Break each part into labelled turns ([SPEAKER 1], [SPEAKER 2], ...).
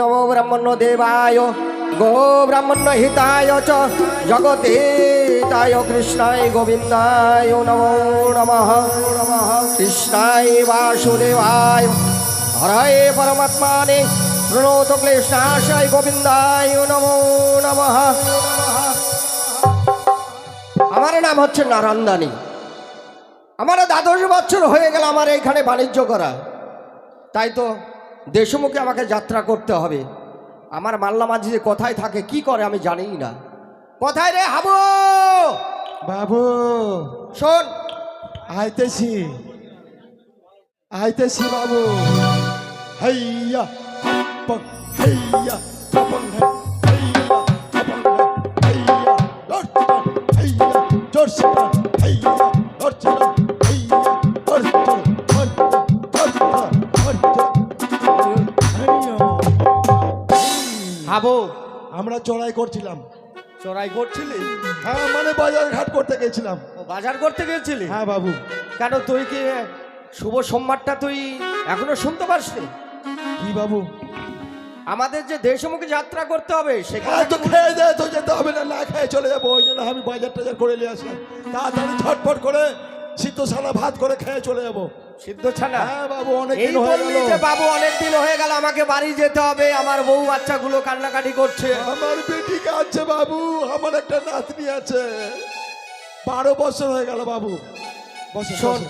[SPEAKER 1] নমো ব্রহ্মণ্য দেবায় গো ব্রাহ্মণ্য হিতায় চ জগতে তায় কৃষ্ণায় গোবিন্দায় নমো নমঃ কৃষ্ণায় বাসুদেবায় হরায় পরমাত্মানে প্রণোত ক্লেশনাশায় গোবিন্দায় নমো নমঃ আমার নাম হচ্ছে নারায়ণদানী। আমার দ্বাদশ বছর হয়ে গেল আমার এইখানে বাণিজ্য করা। তাই তো দেশমুখে আমাকে যাত্রা করতে হবে। আমার মাল্লা মাঝি যে কোথায় থাকে কি করে আমি জানিই না। কোথায় রে হাবু?
[SPEAKER 2] বাবু।
[SPEAKER 1] শোন।
[SPEAKER 2] আইতেছি। আইতেছি বাবু। হাইয়া হাইয়া হাইয়া হাইয়া হাইয়া। চড়াই করছিলাম।
[SPEAKER 1] চড়াই করছিলি?
[SPEAKER 2] হ্যাঁ মানে বাজার ঘাট করতে গেছিলাম।
[SPEAKER 1] বাজার করতে গেছিলি?
[SPEAKER 2] হ্যাঁ বাবু।
[SPEAKER 1] কেন তুই কি শুভ সোমবারটা তুই এখনও শুনতে পারসনি
[SPEAKER 2] কি বাবু?
[SPEAKER 1] আমাদের যে দেশমুখে যাত্রা করতে হবে সেখানে
[SPEAKER 2] হ্যাঁ তো খেয়ে দেয় তো যেতে হবে না না খেয়ে চলে যাব ওই জন্য আমি বাজার টাজার করে নিয়ে আসলাম। তাড়াতাড়ি ঝটপট করে সালা ভাত করে খেয়ে চলে যাব।
[SPEAKER 1] সিদ্ধ ছানা।
[SPEAKER 2] হ্যাঁ বাবু অনেক
[SPEAKER 1] এই
[SPEAKER 2] দিন হয়ে
[SPEAKER 1] বললি
[SPEAKER 2] গেল।
[SPEAKER 1] যে বাবু অনেক দিন হয়ে গেল আমাকে বাড়ি যেতে হবে। আমার বউ বাচ্চাগুলো কান্নাকাটি করছে।
[SPEAKER 2] আমার বেটি আছে বাবু। আমার একটা নাতনি আছে। বারো বছর হয়ে গেল বাবু। বছর
[SPEAKER 1] শোন।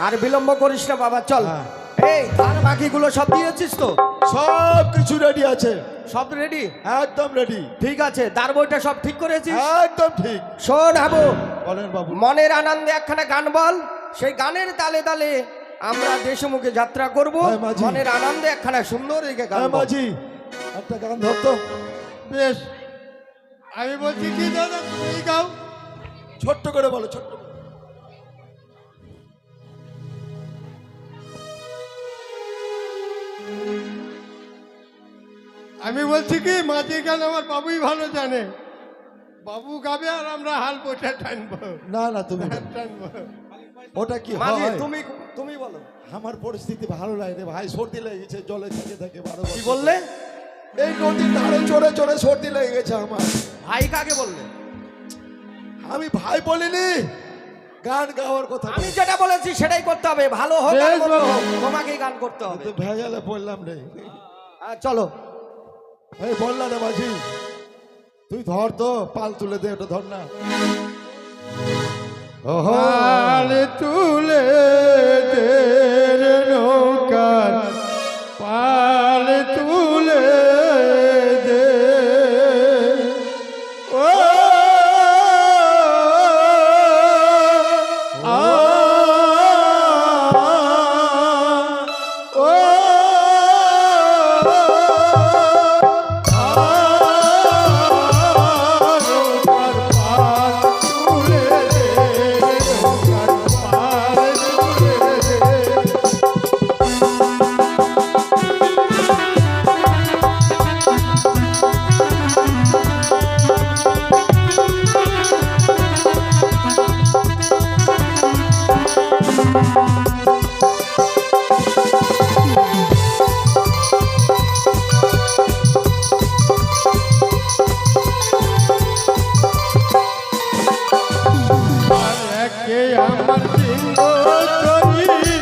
[SPEAKER 1] আর বিলম্ব করিস না বাবা চল।
[SPEAKER 2] হ্যাঁ।
[SPEAKER 1] এই আর বাকিগুলো সব দিয়েছিস তো?
[SPEAKER 2] সব কিছু রেডি আছে।
[SPEAKER 1] সব রেডি
[SPEAKER 2] একদম রেডি
[SPEAKER 1] ঠিক আছে তার বইটা সব ঠিক করেছিস?
[SPEAKER 2] একদম ঠিক।
[SPEAKER 1] শোন হাবু।
[SPEAKER 2] বলেন বাবু।
[SPEAKER 1] মনের আনন্দে একখানা গান বল। সেই গানের তালে তালে আমরা দেশমুখে যাত্রা করব।
[SPEAKER 2] হ্যাঁ,
[SPEAKER 1] মনের আনন্দে একখানা সুন্দর রেখে গান
[SPEAKER 2] হ্যাঁ মাঝি। একটা গান ধরতো
[SPEAKER 3] বেশ। আমি বলছি কি দাদা তুমি গাও।
[SPEAKER 2] ছোট্ট করে বলো ছোট্ট
[SPEAKER 3] আমি বলছি কি মাঝে গান আমার বাবুই ভালো জানে। বাবু গাবে আর আমরা হাল বসে টানবো।
[SPEAKER 2] না না তুমি
[SPEAKER 3] টানবো।
[SPEAKER 2] ওটা কি হয়?
[SPEAKER 1] তুমি তুমি বলো।
[SPEAKER 2] আমার পরিস্থিতি ভালো লাগে রে ভাই সর্দি লেগেছে জলে থেকে থেকে বারো
[SPEAKER 1] কি। বললে?
[SPEAKER 2] এই নদীর ধারে চড়ে চড়ে সর্দি লেগে গেছে আমার।
[SPEAKER 1] ভাই কাকে বললে?
[SPEAKER 2] আমি ভাই বলিনি গান গাওয়ার কথা
[SPEAKER 1] আমি যেটা বলেছি সেটাই করতে হবে। ভালো হোক তোমাকেই গান করতে হবে।
[SPEAKER 2] ভেজালে বললাম রে।
[SPEAKER 1] চলো।
[SPEAKER 2] এই বললাম রে মাঝি তুই ধর তো পাল তুলে দে ওটা ধর না। ওহো
[SPEAKER 3] পাল তুলে দে। কে আমার সিংহ চরি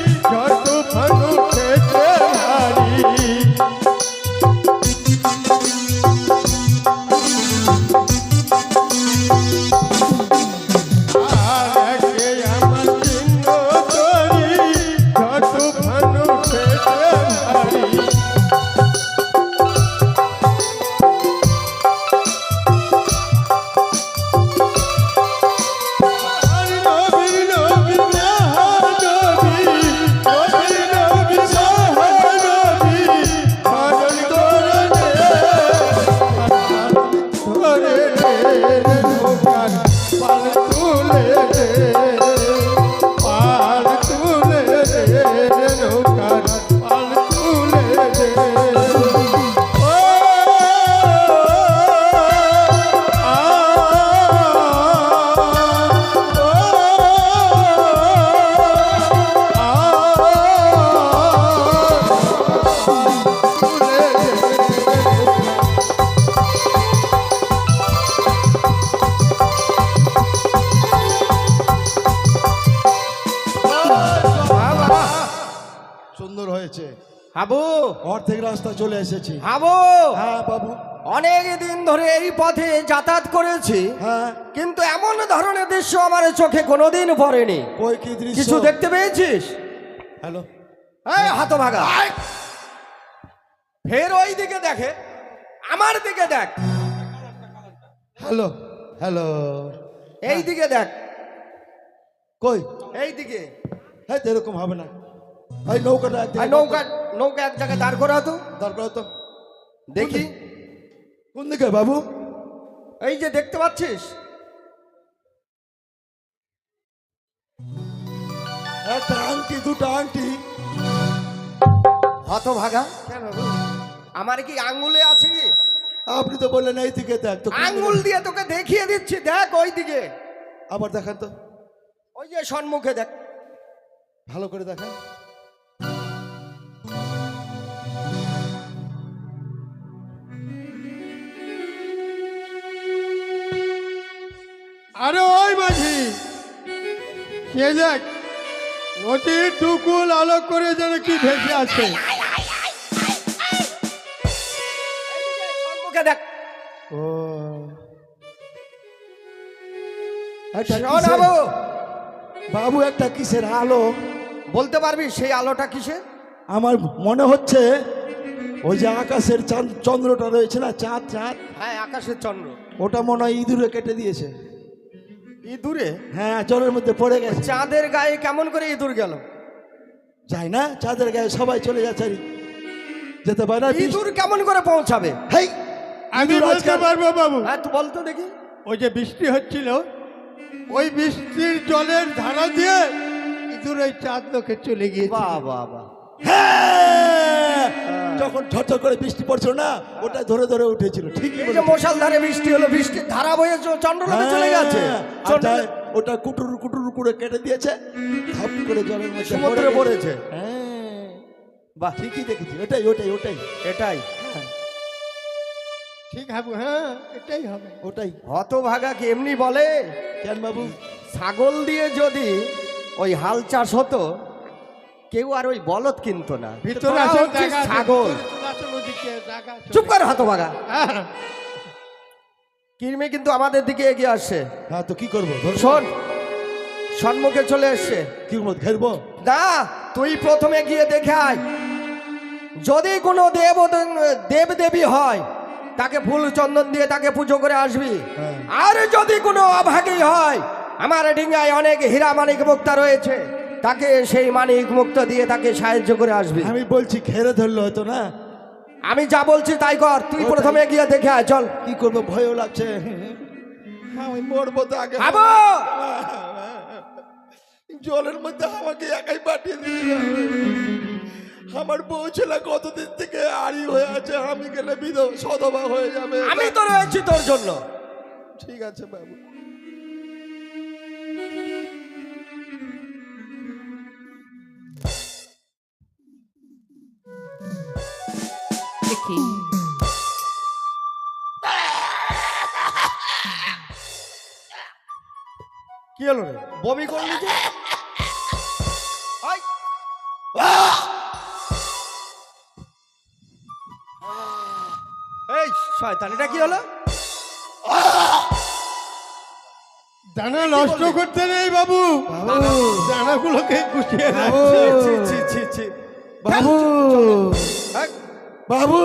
[SPEAKER 1] হাবু।
[SPEAKER 2] অর্ধেক রাস্তা চলে এসেছি।
[SPEAKER 1] হাবু।
[SPEAKER 2] হ্যাঁ বাবু।
[SPEAKER 1] অনেক দিন ধরে এই পথে যাতায়াত করেছি।
[SPEAKER 2] হ্যাঁ।
[SPEAKER 1] কিন্তু এমন ধরনের দৃশ্য আমার চোখে কোনোদিন পড়েনি।
[SPEAKER 2] কই কি দৃশ্য?
[SPEAKER 1] কিছু দেখতে পেয়েছিস?
[SPEAKER 2] হ্যালো।
[SPEAKER 1] এই হাত ভাগা। ফের ওই দিকে দেখে। আমার দিকে দেখ।
[SPEAKER 2] হ্যালো। হ্যালো।
[SPEAKER 1] এই দিকে দেখ।
[SPEAKER 2] কই?
[SPEAKER 1] এই দিকে।
[SPEAKER 2] হ্যাঁ এরকম হবে না। এই নৌকাটা
[SPEAKER 1] আর নৌকা নৌকা এক জায়গায় দাঁড় করা তো।
[SPEAKER 2] দরকার তো।
[SPEAKER 1] দেখি।
[SPEAKER 2] কোন দিকে? বাবু?
[SPEAKER 1] এই যে দেখতে পাচ্ছিস?
[SPEAKER 2] একটা আংটি দুটো আংটি।
[SPEAKER 1] হত ভাগা।
[SPEAKER 3] কেন
[SPEAKER 1] আমার কি আঙ্গুলে আছে কি?
[SPEAKER 2] আপনি তো বললেন এই দিকে দেখ তো
[SPEAKER 1] আঙ্গুল দিয়ে তোকে দেখিয়ে দিচ্ছি দেখ ওই দিকে।
[SPEAKER 2] আবার দেখান তো।
[SPEAKER 1] ওই যে সম্মুখে দেখ।
[SPEAKER 2] ভালো করে দেখান।
[SPEAKER 3] আরে ওই মাঝি। কে দেখ নদীর টুকুল আলোক করে যেন কি ভেসে আছে
[SPEAKER 1] দেখ।
[SPEAKER 3] ও।
[SPEAKER 2] একটা
[SPEAKER 1] শোন
[SPEAKER 2] বাবু। একটা কিসের আলো?
[SPEAKER 1] বলতে পারবি সেই আলোটা কিসে
[SPEAKER 2] আমার মনে হচ্ছে ওই যে আকাশের চাঁদ চন্দ্রটা রয়েছে না চাঁদ চাঁদ।
[SPEAKER 1] হ্যাঁ আকাশের চন্দ্র।
[SPEAKER 2] ওটা মনে হয় ইঁদুরে কেটে দিয়েছে।
[SPEAKER 1] ইঁদুরে?
[SPEAKER 2] হ্যাঁ জলের মধ্যে পড়ে গেছে।
[SPEAKER 1] চাঁদের গায়ে কেমন করে ইঁদুর গেল?
[SPEAKER 2] যাই না চাঁদের গায়ে সবাই চলে যাচ্ছে। যেতে পারে না
[SPEAKER 1] ইঁদুর কেমন করে পৌঁছাবে?
[SPEAKER 2] হেই
[SPEAKER 3] আমি বলতে পারব বাবু।
[SPEAKER 1] হ্যাঁ তুই বলতো দেখি।
[SPEAKER 3] ওই যে বৃষ্টি হচ্ছিল ওই বৃষ্টির জলের ধারা দিয়ে ইঁদুর ওই চাঁদ লোকে চলে গিয়ে
[SPEAKER 1] বাহ বাহ বাহ।
[SPEAKER 2] হ্যাঁ যখন ঝরঝর করে বৃষ্টি পড়ছিল না ওটা ধরে ধরে উঠেছিল ঠিকই
[SPEAKER 1] যে মশাল ধারে বৃষ্টি হলো বৃষ্টির ধারা বয়ে চন্দ্রলোকে চলে গেছে।
[SPEAKER 2] হ্যাঁ, যা- ওটা কুটুর কুটুর করে কেটে দিয়েছে ধাপ করে জলের মধ্যে
[SPEAKER 1] সমুদ্রে পড়েছে।
[SPEAKER 2] হ্যাঁ।
[SPEAKER 1] বাহ
[SPEAKER 2] ঠিকই দেখেছি ওটাই ওটাই ওটাই।
[SPEAKER 1] এটাই।
[SPEAKER 3] ঠিক হাবু হ্যাঁ এটাই হবে।
[SPEAKER 2] ওটাই।
[SPEAKER 1] হতভাগা কি এমনি বলে?
[SPEAKER 2] কেন বাবু?
[SPEAKER 1] ছাগল দিয়ে যদি ওই হাল চাষ হতো কেউ আর ওই বলদ কিনতো না।
[SPEAKER 3] ভিতরে
[SPEAKER 1] ছাগল। চুপ কর হতভাগা।
[SPEAKER 3] হ্যাঁ,
[SPEAKER 1] কিরমি কিন্তু আমাদের দিকে এগিয়ে আসছে।
[SPEAKER 2] হ্যাঁ তো কি করব?
[SPEAKER 1] শোন সম্মুখে চলে এসছে।
[SPEAKER 2] কি ঘেরবো?
[SPEAKER 1] না তুই প্রথমে গিয়ে দেখে আয়। যদি কোনো দেব দেব দেবী হয় তাকে ফুল চন্দন দিয়ে তাকে পুজো করে আসবি।
[SPEAKER 2] হ্যাঁ।
[SPEAKER 1] আর যদি কোনো অভাগী হয় আমার ডিঙ্গায় অনেক হীরা মানিক মুক্তা রয়েছে। তাকে সেই মানিক মুক্তা দিয়ে তাকে সাহায্য করে আসবি।
[SPEAKER 2] আমি বলছি ঘেরে ধরলো হয়তো না?
[SPEAKER 1] আমি যা বলছি তাই কর তুই প্রথমে গিয়ে দেখে আয় চল।
[SPEAKER 2] কি করব ভয়ও লাগছে। আমি মরবো তো আগে।
[SPEAKER 1] খাব!
[SPEAKER 2] জলের মধ্যে আমাকে একাই পাঠিয়ে দিল আমার বউ ছেলে কতদিন থেকে আড়ি হয়ে আছে আমি গেলে বিধবা সদবা হয়ে যাবে।
[SPEAKER 1] আমি তো রয়েছি তোর জন্য।
[SPEAKER 2] ঠিক আছে বাবু।
[SPEAKER 1] কি হলো রে? বমি করলি যে? এই শয়তান এটা কি হলো?
[SPEAKER 3] দানা নষ্ট করতে নেই বাবু। দানাগুলোকে গুছিয়ে
[SPEAKER 2] বাবু
[SPEAKER 1] ছি, ছি, ছি, ছি।
[SPEAKER 2] বাবু। বাবু।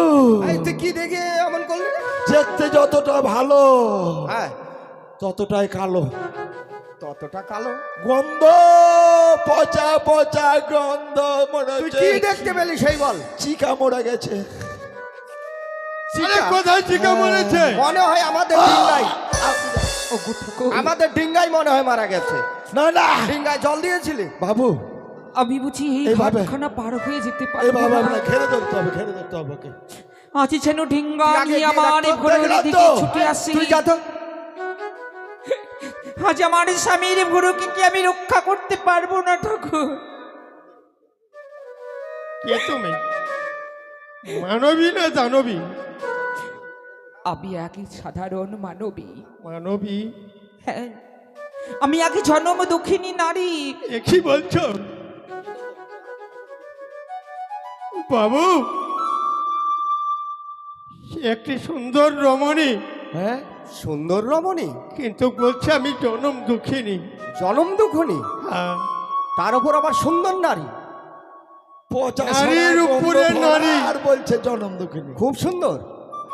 [SPEAKER 1] তুই কি দেখে এমন করলি?
[SPEAKER 2] যেতে যতটা ভালো
[SPEAKER 1] হ্যাঁ।
[SPEAKER 2] ততটাই কালো।
[SPEAKER 1] ততটা কালো।
[SPEAKER 2] গন্ধ পচা পচা গন্ধ মনে
[SPEAKER 1] তুই
[SPEAKER 2] হচ্ছে
[SPEAKER 1] কি দেখতে পেলি সেই বল?
[SPEAKER 2] চিকা মরা গেছে।
[SPEAKER 1] চিকা?
[SPEAKER 3] কোথায় চিকা মরেছে?
[SPEAKER 1] মনে হয় আমাদের ডিঙ্গাই আমাদের ডিঙ্গাই মনে হয় মারা গেছে।
[SPEAKER 2] না না।
[SPEAKER 1] ডিঙ্গায় জল দিয়েছিলি?
[SPEAKER 2] বাবু।
[SPEAKER 4] আমি বুঝি এই? ঘাটখানা পার হয়ে যেতে পারব
[SPEAKER 2] বাবা আমরা ঘেরে ধরতে হবে ঘেরে ধরতে হবে ওকে।
[SPEAKER 4] আজ যেন ঢিঙ্গা নিয়ে আমার ঘরের দিকে ছুটে আসি
[SPEAKER 1] তুই যা তো।
[SPEAKER 4] আজ আমার স্বামীর গুরুকে কি আমি রক্ষা করতে পারব না ঠাকুর?
[SPEAKER 3] কে তুমি? মানবী না জানবী
[SPEAKER 4] আমি একই সাধারণ মানবী।
[SPEAKER 3] মানবী?
[SPEAKER 4] হ্যাঁ। আমি একই জন্ম দক্ষিণী নারী।
[SPEAKER 3] এ কি বলছো? বাবু সে একটি সুন্দর রমণী।
[SPEAKER 1] হ্যাঁ? সুন্দর রমণী।
[SPEAKER 3] কিন্তু বলছে আমি জনম দুঃখিনী।
[SPEAKER 1] জনম দুঃখনী?
[SPEAKER 3] হ্যাঁ।
[SPEAKER 1] তার উপর আবার সুন্দর নারী।
[SPEAKER 3] নারীর উপরে নারী।
[SPEAKER 2] আর বলছে জনম দুঃখিনী।
[SPEAKER 1] খুব সুন্দর।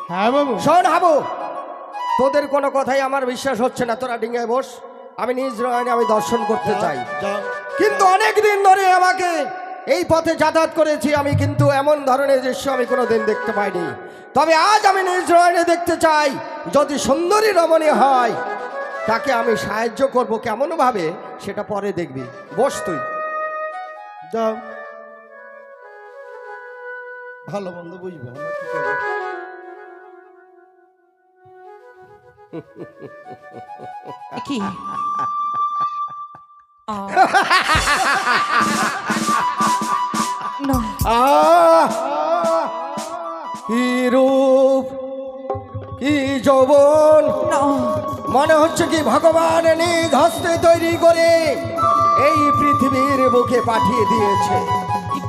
[SPEAKER 3] হ্যাঁ বাবু।
[SPEAKER 1] শোন হাবু তোদের কোনো কথাই আমার বিশ্বাস হচ্ছে না। তোরা ডিঙ্গায় বস। আমি নিজ নয়নে আমি দর্শন করতে চাই। কিন্তু অনেক দিন ধরে আমাকে এই পথে যাতায়াত করেছি আমি কিন্তু এমন ধরনের দৃশ্য আমি কোনো দিন দেখতে পাইনি। তবে আজ আমি নিজ নয়নে দেখতে চাই যদি সুন্দরী রমণী হয় তাকে আমি সাহায্য করব কেমনভাবে সেটা পরে দেখবি। বস তুই।
[SPEAKER 2] যাও ভালো মন্দ বুঝবে আমরা কি
[SPEAKER 1] হচ্ছে কি ভগবান নিজ হস্তে তৈরি করে এই পৃথিবীর বুকে পাঠিয়ে দিয়েছে।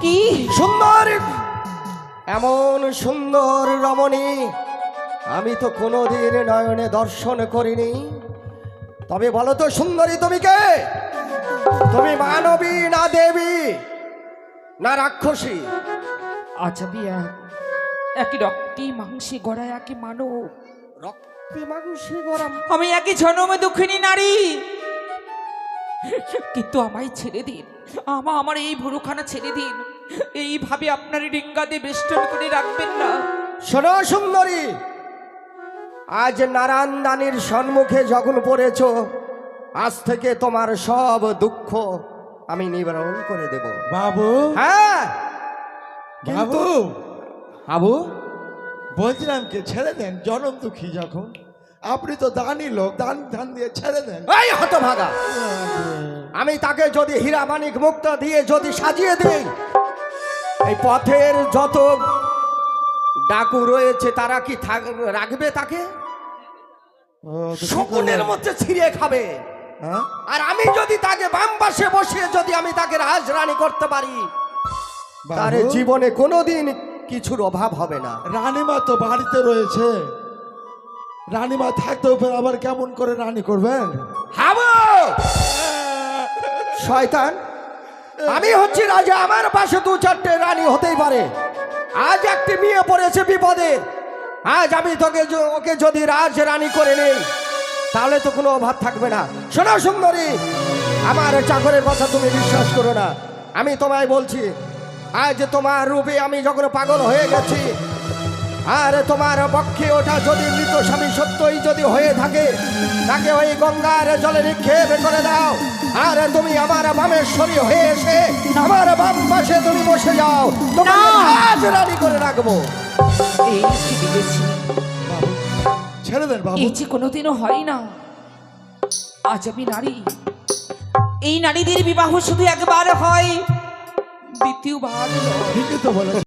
[SPEAKER 4] কি?
[SPEAKER 1] সুন্দর! এমন সুন্দর রমণী আমি তো কোনোদিন নয়নে দর্শন করিনি। তবে বলো তো সুন্দরী তুমি কে? তুমি মানবী না দেবী না রাক্ষসী?
[SPEAKER 4] আচ্ছা বিয়া। একই রক্তি মাংসে গড়া একই মানব।
[SPEAKER 1] রক্তে
[SPEAKER 4] আমি একই জনমে দুঃখিনী নারী। কিন্তু আমায় ছেড়ে দিন। আমা আমার এই ভুরুখানা ছেড়ে দিন। এইভাবে আপনার ডিঙ্গাতে বেষ্টন করে রাখবেন না।
[SPEAKER 1] শোনো সুন্দরী আজ নারায়ণ দানির সম্মুখে যখন পড়েছ আজ থেকে তোমার সব দুঃখ আমি নিবারণ করে দেব।
[SPEAKER 2] বাবু?
[SPEAKER 1] হ্যাঁ
[SPEAKER 2] বাবু?
[SPEAKER 1] আবু
[SPEAKER 2] বলছিলাম কি ছেড়ে দেন জনম দুঃখী যখন। আপনি তো দানি লোক দান ধান দিয়ে ছেড়ে দেন।
[SPEAKER 1] এই হতভাগা! আমি তাকে যদি হীরা মানিক মুক্তা দিয়ে যদি সাজিয়ে দেই এই পথের যত ডাকু রয়েছে তারা কি রাখবে তাকে? শকুনের মধ্যে ছিঁড়ে খাবে।
[SPEAKER 2] হ্যাঁ?
[SPEAKER 1] আর আমি যদি তাকে বাম পাশে বসিয়ে যদি আমি তাকে রাজরানী করতে পারি তার জীবনে কোনোদিন কিছুর অভাব হবে না।
[SPEAKER 2] রানীমা তো বাড়িতে রয়েছে। রানীমা থাকতেও ফের আবার কেমন করে রানী করবেন?
[SPEAKER 1] হাবো! শয়তান আমি হচ্ছি রাজা আমার পাশে দু চারটে রানী হতেই পারে। আজ একটি মেয়ে পড়েছে বিপদে। আজ আমি তোকে ওকে যদি রাজ রানী করে নেই তাহলে তো কোনো অভাব থাকবে না। শোনো সুন্দরী আমার চাকরের কথা তুমি বিশ্বাস করো না। আমি তোমায় বলছি আজ তোমার রূপে আমি যখন পাগল হয়ে গেছি আর তোমার পক্ষে ওটা যদি মৃত স্বামী সত্যই যদি হয়ে থাকে তাকে ওই গঙ্গার জলে নিক্ষেপ করে দাও। আর তুমি আমার বামেশ্বরী হয়ে এসে আমার বাম পাশে তুমি বসে যাও। তোমার আজ রানী করে রাখব।
[SPEAKER 4] এই
[SPEAKER 2] ছেড়ে দেন বাবু।
[SPEAKER 4] এই যে কোনোদিনও হয় না আজ আমি নারী। এই নারীদের বিবাহ শুধু একবার হয় দ্বিতীয়বার নয়।
[SPEAKER 2] ঠিকই তো বলেছেন